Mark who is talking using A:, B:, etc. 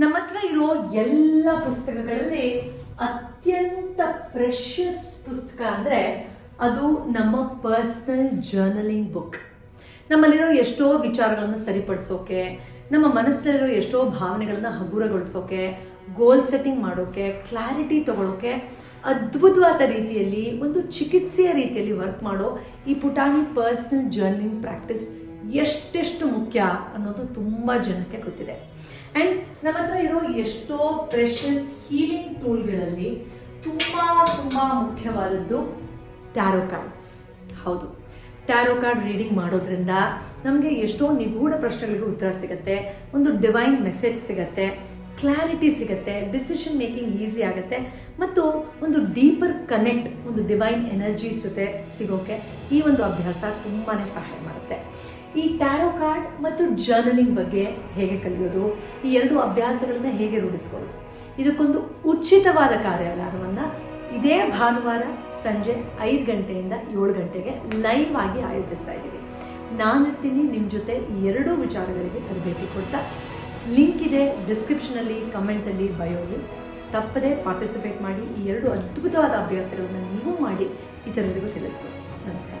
A: ನಮ್ಮ ಹತ್ರ ಇರೋ ಎಲ್ಲ ಪುಸ್ತಕಗಳಲ್ಲಿ ಅತ್ಯಂತ ಪ್ರೆಷಸ್ ಪುಸ್ತಕ ಅಂದರೆ ಅದು ನಮ್ಮ ಪರ್ಸ್ನಲ್ ಜರ್ನಲಿಂಗ್ ಬುಕ್ ನಮ್ಮಲ್ಲಿರೋ ಎಷ್ಟೋ ವಿಚಾರಗಳನ್ನು ಸರಿಪಡಿಸೋಕೆ, ನಮ್ಮ ಮನಸ್ಸಿನಲ್ಲಿರೋ ಎಷ್ಟೋ ಭಾವನೆಗಳನ್ನು ಹಗುರಗೊಳಿಸೋಕೆ ಗೋಲ್ ಸೆಟ್ಟಿಂಗ್ ಮಾಡೋಕೆ ಕ್ಲಾರಿಟಿ ತಗೊಳ್ಳೋಕೆ ಅದ್ಭುತವಾದ ರೀತಿಯಲ್ಲಿ, ಒಂದು ಚಿಕಿತ್ಸೆಯ ರೀತಿಯಲ್ಲಿ ವರ್ಕ್ ಮಾಡೋ ಈ ಪುಟಾಣಿ ಪರ್ಸ್ನಲ್ ಜರ್ನಿಂಗ್ ಪ್ರಾಕ್ಟೀಸ್ ಎಷ್ಟೆಷ್ಟು ಮುಖ್ಯ ಅನ್ನೋದು ತುಂಬ ಜನಕ್ಕೆ ಗೊತ್ತಿದೆ. ಆ್ಯಂಡ್ ನಮ್ಮ ಹತ್ರ ಇರೋ ಎಷ್ಟೋ ಪ್ರೆಷಸ್ ಹೀಲಿಂಗ್ ಟೂಲ್ಗಳಲ್ಲಿ ತುಂಬ ತುಂಬ ಮುಖ್ಯವಾದದ್ದು ಟ್ಯಾರೋ ಕಾರ್ಡ್ಸ್ ಹೌದು. ಟ್ಯಾರೋ ಕಾರ್ಡ್ ರೀಡಿಂಗ್ ಮಾಡೋದ್ರಿಂದ ನಮಗೆ ಎಷ್ಟೋ ನಿಗೂಢ ಪ್ರಶ್ನೆಗಳಿಗೆ ಉತ್ತರ ಸಿಗುತ್ತೆ, ಒಂದು ಡಿವೈನ್ ಮೆಸೇಜ್ ಸಿಗುತ್ತೆ ಕ್ಲಾರಿಟಿ ಸಿಗುತ್ತೆ ಡಿಸಿಷನ್ ಮೇಕಿಂಗ್ ಈಸಿ ಆಗುತ್ತೆ, ಮತ್ತು ಒಂದು ಡೀಪರ್ ಕನೆಕ್ಟ್ ಒಂದು ಡಿವೈನ್ ಎನರ್ಜೀಸ್ ಜೊತೆ ಸಿಗೋಕೆ ಈ ಒಂದು ಅಭ್ಯಾಸ ತುಂಬಾ ಸಹಾಯ ಮಾಡುತ್ತೆ. ಈ ಟ್ಯಾರೋ ಕಾರ್ಡ್ ಮತ್ತು ಜರ್ನಲಿಂಗ್ ಬಗ್ಗೆ ಹೇಗೆ ಕಲಿಯೋದು? ಈ ಎರಡು ಅಭ್ಯಾಸಗಳನ್ನ ಹೇಗೆ ರೂಢಿಸ್ಕೊಳ್ಳೋದು? ಇದಕ್ಕೊಂದು ಉಚಿತವಾದ ಕಾರ್ಯಾಗಾರವನ್ನು ಇದೇ ಭಾನುವಾರ ಸಂಜೆ ಐದು ಗಂಟೆಯಿಂದ ಏಳು ಗಂಟೆಗೆ ಲೈವ್ ಆಗಿ ಆಯೋಜಿಸ್ತಾ ಇದ್ದೀವಿ. ನಾನಿರ್ತೀನಿ ನಿಮ್ಮ ಜೊತೆ ಎರಡೂ ವಿಚಾರಗಳಿಗೆ ತರಬೇತಿ ಕೊಡ್ತಾ ಲಿಂಕ್ ಇದೆ ಡಿಸ್ಕ್ರಿಪ್ಷನಲ್ಲಿ, ಕಮೆಂಟಲ್ಲಿ ಬಯೋಲಿ ತಪ್ಪದೇ ಪಾರ್ಟಿಸಿಪೇಟ್ ಮಾಡಿ ಈ ಎರಡು ಅದ್ಭುತವಾದ ಅಭ್ಯಾಸಗಳನ್ನು ನೀವು ಮಾಡಿ ಇತರರಿಗೂ ತಿಳಿಸ್ಬೋದು ನಮಸ್ಕಾರ.